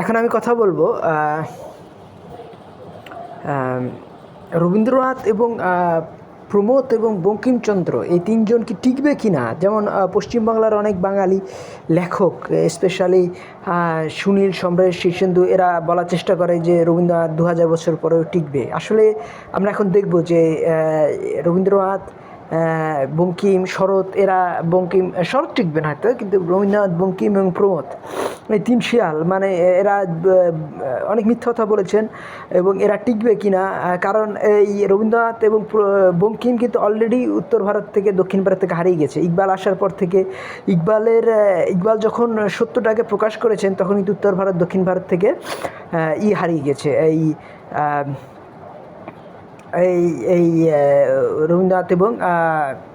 এখন আমি কথা বলব রবীন্দ্রনাথ এবং প্রমোদ এবং বঙ্কিমচন্দ্র এই তিনজন কি টিকবে কি না যেমন পশ্চিমবাংলার অনেক বাঙালি লেখক স্পেশালি সুনীল, সম্রাট শীর্ষেন্দু এরা বলার চেষ্টা করে যে রবীন্দ্রনাথ দু হাজার বছর পরেও টিকবে। আসলে আমরা এখন দেখব যে রবীন্দ্রনাথ বঙ্কিম, শরৎ, এরা বঙ্কিম, শরৎ টিকবে না হয়তো, কিন্তু রবীন্দ্রনাথ, বঙ্কিম এবং প্রমোদ, এই তিন শিয়াল মানে এরা অনেক মিথ্যা কথা বলেছেন এবং এরা টিকবে কি না কারণ এই রবীন্দ্রনাথ এবং বঙ্কিম কিন্তু অলরেডি উত্তর ভারত থেকে, দক্ষিণ ভারত থেকে হারিয়ে গেছে। ইকবাল আসার পর থেকে, ইকবালের ইকবাল যখন সত্যটাকে প্রকাশ করেছেন, তখন কিন্তু উত্তর ভারত, দক্ষিণ ভারত থেকে ই হারিয়ে গেছে। এই এই এই আহ, রবীন্দ্রনাথ এবং আহ, ব্র-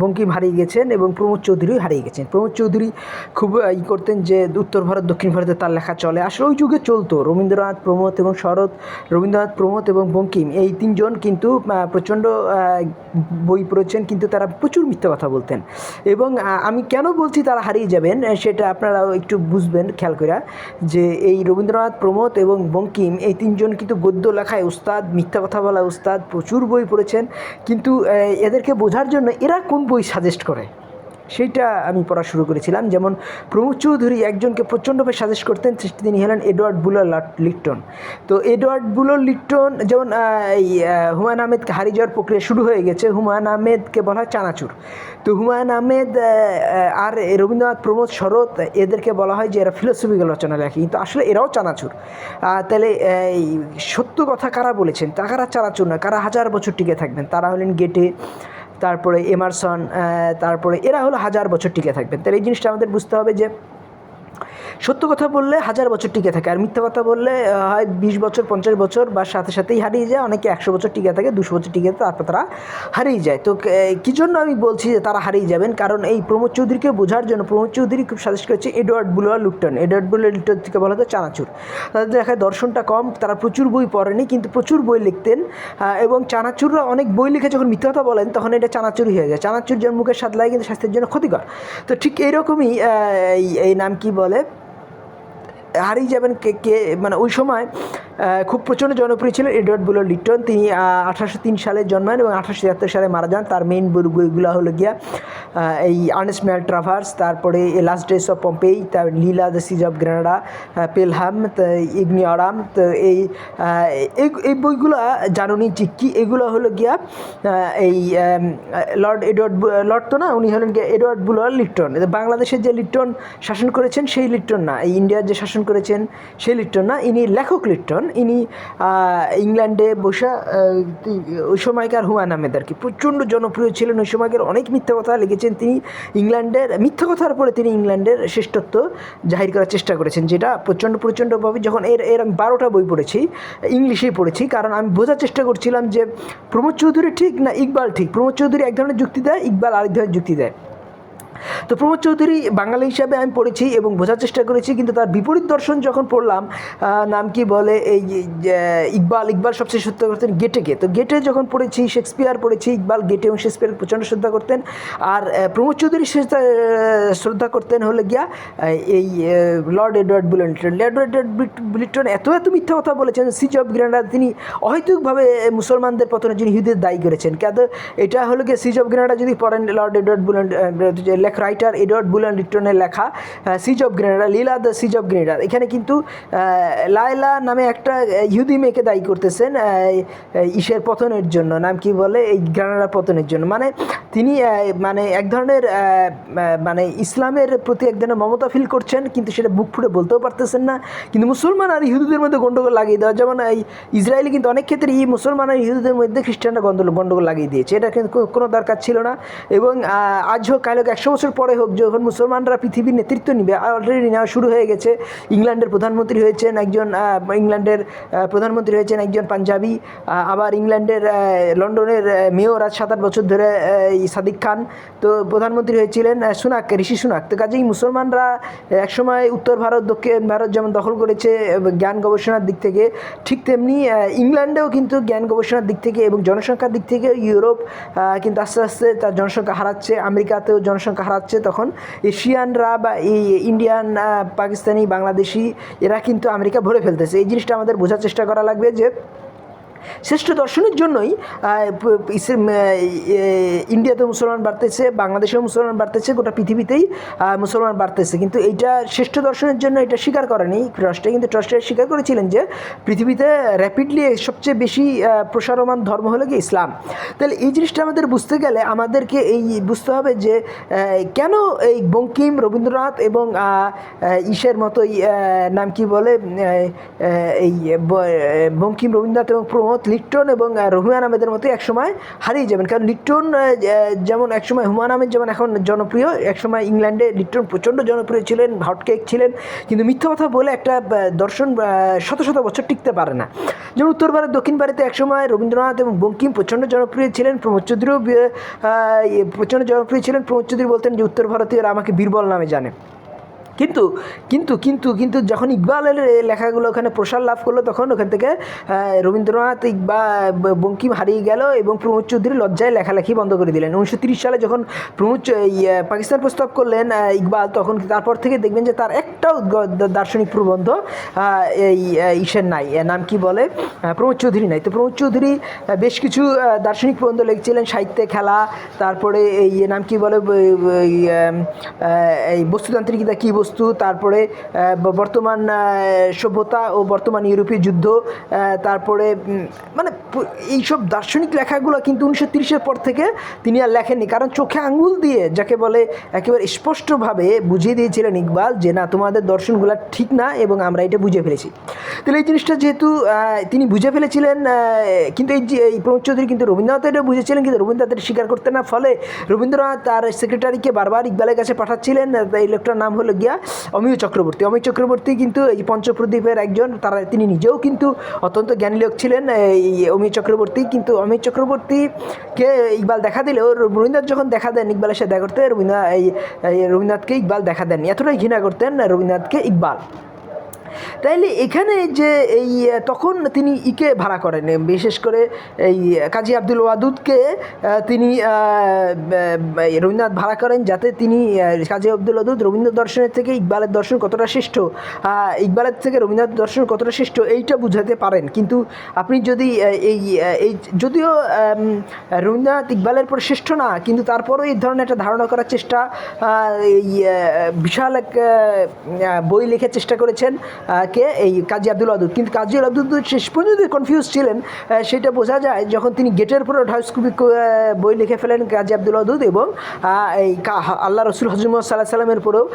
বঙ্কিম হারিয়ে গেছেন এবং প্রমোদ চৌধুরী হারিয়ে গেছেন। প্রমোদ চৌধুরী খুব ই করতেন যে উত্তর ভারত, দক্ষিণ ভারতে তার লেখা চলে। আসলে ওই যুগে চলতো। রবীন্দ্রনাথ প্রমোদ এবং শরৎ, রবীন্দ্রনাথ প্রমোদ এবং বঙ্কিম এই তিনজন কিন্তু প্রচণ্ড বই পড়েছেন, কিন্তু তারা প্রচুর মিথ্যা কথা বলতেন। এবং আমি কেন বলছি তারা হারিয়ে যাবেন সেটা আপনারাও একটু বুঝবেন, খেয়াল করে যে এই রবীন্দ্রনাথ প্রমোদ এবং বঙ্কিম এই তিনজন কিন্তু গদ্য লেখায় উস্তাদ, মিথ্যা কথা বলা উস্তাদ, প্রচুর বই পড়েছেন। কিন্তু এদেরকে এদেরকে বোঝার জন্য এরা কোন বই সাজেস্ট করে? সেইটা আমি পড়া শুরু করেছিলাম। যেমন প্রমোদ চৌধুরী একজনকে প্রচণ্ডভাবে সাজেস্ট করতেন তিনি হলেন এডওয়ার্ড বুলার লাট- লিটন। তো এডওয়ার্ড বুলার লিটন যেমন এই হুমায়ুন আহমেদকে হারিয়ে যাওয়ার প্রক্রিয়া শুরু হয়ে গেছে। হুমায়ুন আহমেদকে বলা হয় চানাচুর। তো হুমায়ুন আহমেদ আহ, আহ, আর রবীন্দ্রনাথ প্রমোদ শরৎ এদেরকে বলা হয় যে এরা ফিলোসফিক্যাল রচনা লেখে কিন্তু আসলে এরাও চানাচুর। তাহলে এই সত্য কথা কারা বলেছেন? তা কারা চানাচুর না কারা হাজার বছর টিকে থাকবেন? তারা হলেন গেটে তারপরে এমারসন তারপরে এরা হলো হাজার বছর টিকে থাকবেন। তাহলে এই জিনিসটা আমাদের বুঝতে হবে যে সত্য কথা বললে হাজার বছর টিকে থাকে। আর মিথ্যা কথা বললে হয় বিশ বছর, পঞ্চাশ বছর বা সাথে সাথেই হারিয়ে যায়। অনেকে একশো বছর টিকে থাকে, দুশো বছর টিকে তারপর তারা হারিয়ে যায়। তো কী জন্য আমি বলছি যে তারা হারিয়ে যাবেন? কারণ এই প্রমোদ চৌধুরীকে বোঝার জন্য প্রমোদ চৌধুরী খুব সাজেস্ট করেছে এডওয়ার্ড বুলোয়া লুকটন এডওয়ার্ড বুলোয়া লুকটন থেকে বলা হতো চানাচুর। তাদের দেখায় দর্শনটা কম, তারা প্রচুর বই পড়েনি, কিন্তু প্রচুর বই লিখতেন এবং চানাচুররা অনেক বই লিখে যখন মিথ্যা কথা বলেন, তখন এটা চানাচুরি হয়ে যায়। চানাচুর যেমন মুখের স্বাদ লাগে, কিন্তু স্বাস্থ্যের জন্য ক্ষতিকর। তো ঠিক এইরকমই এই এই নাম কি বলে? হারিয়ে যাবেন কে কে? মানে ওই সময় খুব প্রচণ্ড জনপ্রিয় ছিলেন এডওয়ার্ড বুলো লিটন। তিনি আঠারোশো তিন সালে জন্মান এবং আঠারোশো তিয়াত্তর সালে মারা যান। তার মেইন বইগুলো হলো গিয়া এই আর্নেস্ট ম্যাল ট্রাভার্স তারপরে লাস্ট ডেস অফ পম্পেই তার Leila the siege of Granada Pelham Eugene Aram তো এই এই বইগুলো জানুনি চিক্কি এগুলো হলো গিয়া এই লর্ড এডওয়ার্ড লর্ড তো না, উনি হলেন গিয়া এডওয়ার্ড বুলার লিটন। বাংলাদেশের যে লিটন শাসন করেছেন, সেই লিটন না। এই ইন্ডিয়ার যে শাসন করেছেন সেই লিটন না, ইনি লেখক লিটন ইনি ইংল্যান্ডে বসা ওই সময়কার হুমায়ুন আহমেদ আর কি। প্রচণ্ড জনপ্রিয় ছিলেন, ওই সময়কার অনেক মিথ্যা কথা লিখেছেন। তিনি ইংল্যান্ডের, মিথ্যা কথার পরে তিনি ইংল্যান্ডের শ্রেষ্ঠত্ব জাহির করার চেষ্টা করেছেন, যেটা প্রচণ্ড প্রচণ্ডভাবে যখন এর এর আমি বারোটা বই পড়েছি ইংলিশেই পড়েছি, কারণ আমি বোঝার চেষ্টা করছিলাম যে প্রমোদ চৌধুরী ঠিক না ইকবাল ঠিক? প্রমোদ চৌধুরী এক ধরনের যুক্তি দেয়, ইকবাল আরেক ধরনের যুক্তি দেয়। তো প্রমোদ চৌধুরী বাঙালি হিসাবে আমি পড়েছি এবং বোঝার চেষ্টা করেছি, কিন্তু তার বিপরীত দর্শন যখন পড়লাম নাম কি বলে, এই ইকবাল ইকবাল সবচেয়ে শ্রদ্ধা করতেন গেটেকে তো গেটে যখন পড়েছি, শেক্সপিয়ার পড়েছি, ইকবাল গেটে এবং শেক্সপিয়ার প্রচণ্ড শ্রদ্ধা করতেন। আর প্রমোদ চৌধুরী শ্রদ্ধা করতেন হলে গিয়া এই Lord Edward Bulwer Lytton Lord Edward Bulwer Lytton এত এত মিথ্যা কথা বলেছেন, সিজ অফ গ্রেনাডা তিনি অহৈতুকভাবে মুসলমানদের পতনের জন্য ইহুদের দায়ী করেছেন। কেন? এটা হলো গিয়ে সিজ অফ গ্রেনাডা যদি পড়েন, লর্ড এডওয়ার্ড বুলেন লেখ রাইটার এডওয়ার্ড বুলেন লিটনের লেখা siege of Granada Leila the siege of Granada এখানে কিন্তু লায়লা নামে একটা ইহুদি মেয়েকে দায়ী করতেছেন ইসের পতনের জন্য। নাম কি বলে? এই গ্রানাডার পতনের জন্য। মানে তিনি মানে এক ধরনের মানে ইসলামের প্রতি এক ধরনের মমতা ফিল করছেন, কিন্তু সেটা বুক ফুটে বলতেও পারতেছেন না। কিন্তু মুসলমান আর ইহুদিদের মধ্যে গণ্ডগোল লাগিয়ে দেওয়া, যেমন এই ইসরায়েলি কিন্তু অনেক ক্ষেত্রে এই মুসলমান আর ইহুদিদের মধ্যে খ্রিস্টানরা গন্ডগোল গণ্ডগোল লাগিয়ে দিয়েছে। এটা কিন্তু কোনো- দরকার ছিল না। এবং আজ হোক কাল হোক একশো বছর পরে হোক, যখন মুসলমানরা পৃথিবীর নেতৃত্ব নিবে অলরেডি নেওয়া শুরু হয়ে গেছে। ইংল্যান্ডের প্রধানমন্ত্রী হয়েছেন একজন ইংল্যান্ডের প্রধানমন্ত্রী হয়েছেন একজন পাঞ্জাবি আবার ইংল্যান্ডের লন্ডনের মেয়র আজ সাত আট বছর ধরে সাদিক খান। তো প্রধানমন্ত্রী হয়েছিলেন সুনাক, ঋষি সুনাক। তো কাজেই মুসলমানরা একসময় উত্তর ভারত, দক্ষিণ ভারত যেমন দখল করেছে জ্ঞান গবেষণার দিক থেকে, ঠিক তেমনি ইংল্যান্ডেও কিন্তু জ্ঞান গবেষণার দিক থেকে এবং জনসংখ্যার দিক থেকে ইউরোপ কিন্তু আস্তে আস্তে তার জনসংখ্যা হারাচ্ছে, আমেরিকাতেও জনসংখ্যা হারাচ্ছে তখন। এশিয়ানরা বা এই ইন্ডিয়ান পাকিস্তানি, বাংলাদেশি, এরা কিন্তু আমেরিকা ভরে ফেলতেছে। এই জিনিসটা আমাদের বোঝার চেষ্টা করা লাগবে যে শ্রেষ্ঠ দর্শনের জন্যই ইন্ডিয়াতে মুসলমান বাড়তেছে বাংলাদেশেও মুসলমান বাড়তেছে গোটা পৃথিবীতেই মুসলমান বাড়তেছে। কিন্তু এইটা শ্রেষ্ঠ দর্শনের জন্য এটা স্বীকার করেনি ট্রাস্টে। কিন্তু ট্রাস্টে স্বীকার করেছিলেন যে পৃথিবীতে র্যাপিডলি সবচেয়ে বেশি প্রসারমান ধর্ম হলো কি ইসলাম। তাহলে এই জিনিসটা আমাদের বুঝতে গেলে আমাদেরকে এই বুঝতে হবে যে কেন এই বঙ্কিম রবীন্দ্রনাথ এবং আহ, মতোই নাম কি বলে এই বঙ্কিম রবীন্দ্রনাথ এবং প্রমোদ লিট্টন এবং রহুমান আহমেদের মতো একসময় হারিয়ে যাবেন। কারণ লিট্টন যেমন একসময় হুমায়ুন আহমেদ যেমন এখন জনপ্রিয়, একসময় ইংল্যান্ডে লিট্টন প্রচণ্ড জনপ্রিয় ছিলেন হটকেক ছিলেন। কিন্তু মিথ্যা কথা বলে একটা দর্শন শত শত বছর টিকতে পারে না। যেমন উত্তর ভারত, দক্ষিণ ভারতে একসময় রবীন্দ্রনাথ এবং বঙ্কিম প্রচণ্ড জনপ্রিয় ছিলেন। প্রমোদ চৌধুরীও প্রচণ্ড জনপ্রিয় ছিলেন। প্রমোদ চৌধুরী বলতেন যে, উত্তর ভারতীয়রা আমাকে বীরবল নামে জানে। কিন্তু কিন্তু কিন্তু কিন্তু যখন ইকবালের লেখাগুলো ওখানে প্রসার লাভ করল, তখন ওখান থেকে রবীন্দ্রনাথ ইকবা বঙ্কিম হারিয়ে গেল এবং প্রমোদ চৌধুরী লজ্জায় লেখালেখি বন্ধ করে দিলেন। উনিশশো সালে যখন প্রমোদ পাকিস্তান প্রস্তাব করলেন ইকবাল, তখন তারপর থেকে দেখবেন যে তার একটাও দার্শনিক প্রবন্ধ এই ইসের নাই। নাম কি বলে? প্রমোদ চৌধুরী নাই। তো প্রমোদ চৌধুরী বেশ কিছু দার্শনিক প্রবন্ধ লিখছিলেন, সাহিত্যে খেলা, তারপরে এই নাম কি বলে? এই বস্তুতান্ত্রিকতা কী বস্তু, তারপরে বর্তমান সভ্যতা ও বর্তমান ইউরোপীয় যুদ্ধ তারপরে মানে এইসব দার্শনিক লেখাগুলো কিন্তু উনিশশো তিরিশের পর থেকে তিনি আর লেখেননি। কারণ চোখে আঙুল দিয়ে যাকে বলে একেবারে স্পষ্টভাবে বুঝিয়ে দিয়েছিলেন ইকবাল যে, না, তোমাদের দর্শনগুলো ঠিক না এবং আমরা এটা বুঝে ফেলেছি। তাহলে এই জিনিসটা যেহেতু তিনি বুঝে ফেলেছিলেন কিন্তু এই এই প্রমোদ চৌধুরী কিন্তু রবীন্দ্রনাথ এটা বুঝেছিলেন, কিন্তু রবীন্দ্রনাথ এটা স্বীকার করতেন না। ফলে রবীন্দ্রনাথ তার সেক্রেটারিকে বারবার ইকবালের কাছে পাঠাচ্ছিলেন। এই লোকটার নাম হলো গিয়া অমিয় চক্রবর্তী। অমিত চক্রবর্তী কিন্তু এই পঞ্চপ্রদীপের একজন, তারা তিনি নিজেও কিন্তু অত্যন্ত জ্ঞানী লোক ছিলেন। এই অমিত চক্রবর্তী কিন্তু অমিত চক্রবর্তীকে ইকবাল দেখা দিলেও রবীন্দ্রনাথ যখন দেখা দেন ইকবালের সাথে দেখা করতে, রবীন্দ্রনাথ এই রবীন্দ্রনাথকে ইকবাল দেখা দেন এতটাই ঘৃণা করতেন রবীন্দ্রনাথকে ইকবাল। তাইলে এখানে যে এই তখন তিনি ইকে ভাড়া করেন বিশেষ করে এই কাজী আব্দুল ওয়াদুদকে তিনি রবীন্দ্রনাথ ভাড়া করেন যাতে তিনি কাজী আব্দুল ওয়াদুদ রবীন্দ্র দর্শনের থেকে ইকবালের দর্শন কতটা শ্রেষ্ঠ ইকবালের থেকে রবীন্দ্রনাথ দর্শন কতটা শ্রেষ্ঠ এইটা বুঝাতে পারেন। কিন্তু আপনি যদি এই এই, যদিও রবীন্দ্রনাথ ইকবালের পর শ্রেষ্ঠ না, কিন্তু তারপরও এই ধরনের একটা ধারণা করার চেষ্টা এই বিশাল এক বই লেখার চেষ্টা করেছেন কে? এই কাজী আব্দুল আদুদ। কিন্তু কাজী আব্দুল শেষ পর্যন্ত কনফিউজ ছিলেন। সেটা বোঝা যায় যখন তিনি গেটের পরে ঢাউস বই লিখে ফেলেন কাজী আব্দুল আদুদ এবং এই আল্লাহ রসুল হজরত সাল্লাহ সাল্লামের পরেও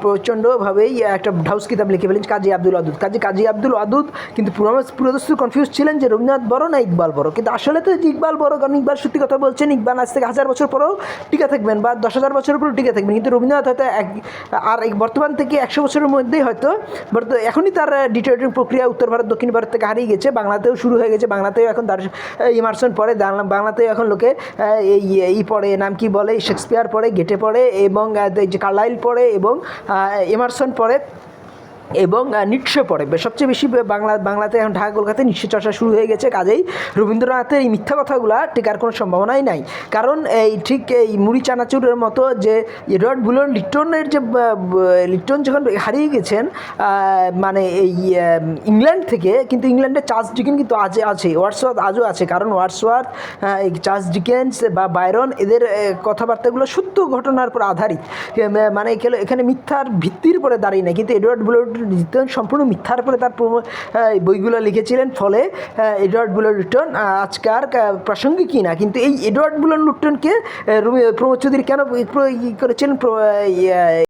প্রচণ্ডভাবেই একটা ঢাউস কিতাব লিখে ফেলেন কাজী আব্দুল আদুদ। কাজী কাজী আব্দুল আদুদ কিন্তু পুরো- পুরোদস্তুর কনফিউজ ছিলেন যে রবীন্দ্রনাথ বড় না ইকবাল বড়? কিন্তু আসলে তো ইকবাল বড়, কারণ ইকবাল সত্যি কথা বলছেন, ইকবাল আজ থেকে হাজার বছর পরেও টিকে থাকবেন বা দশ হাজার বছর পরেও টিকে থাকবেন। কিন্তু রবীন্দ্রনাথ হয়তো এক, আর বর্তমান থেকে একশো বছরের মধ্যেই হয়তো এখনই তার ডিটোরেটিং প্রক্রিয়া উত্তর ভারত, দক্ষিণ ভারত থেকে হারিয়ে গেছে, বাংলাতেও শুরু হয়ে গেছে, বাংলাতেও এখন দার্শ ইমার্সন পড়ে বাংলা- বাংলাতেও এখন লোকে এই ই পড়ে, নাম কি বলে শেক্সপিয়ার পড়ে গেটে পড়ে, এবং যে কার্লাইল পড়ে, এবং ইমার্সন পড়ে। এবং নিশ্চয় পড়ে। বে- সবচেয়ে বেশি বাংলা বাংলাতে এখন ঢাকা কলকাতায় নিশ্চয় চর্চা শুরু হয়ে গেছে। কাজেই রবীন্দ্রনাথের এই মিথ্যা কথাগুলা টেকার কোনো সম্ভাবনাই নাই। কারণ এই ঠিক এই মুড়ি চানাচুরের মতো যে এডওয়ার্ড বুলন লিটনের যে লিটন যখন হারিয়ে গেছেন মানে এই ইংল্যান্ড থেকে কিন্তু ইংল্যান্ডের চার্লস ডিকেন কিন্তু আজ আছে ওয়ার্ডসওয়ার্থ আজও আছে। কারণ ওয়ার্ডসওয়ার্থ আহ, এই চার্লস ডিকেন্স বা বাইরন এদের কথাবার্তাগুলো সত্য ঘটনার উপর আধারিত। মানে এখানে- মিথ্যার ভিত্তির উপরে দাঁড়িয়ে নেই। কিন্তু এডওয়ার্ড বুলন লিটন সম্পূর্ণ মিথ্যার উপরে তার বইগুলো লিখেছিলেন। ফলে এডওয়ার্ড বুলন রিটার্ন আজকার প্রাসঙ্গিক না। কিন্তু এই এডওয়ার্ড বুলন লুটনকে প্রমোদ চৌধুরী কেন ই- প্র-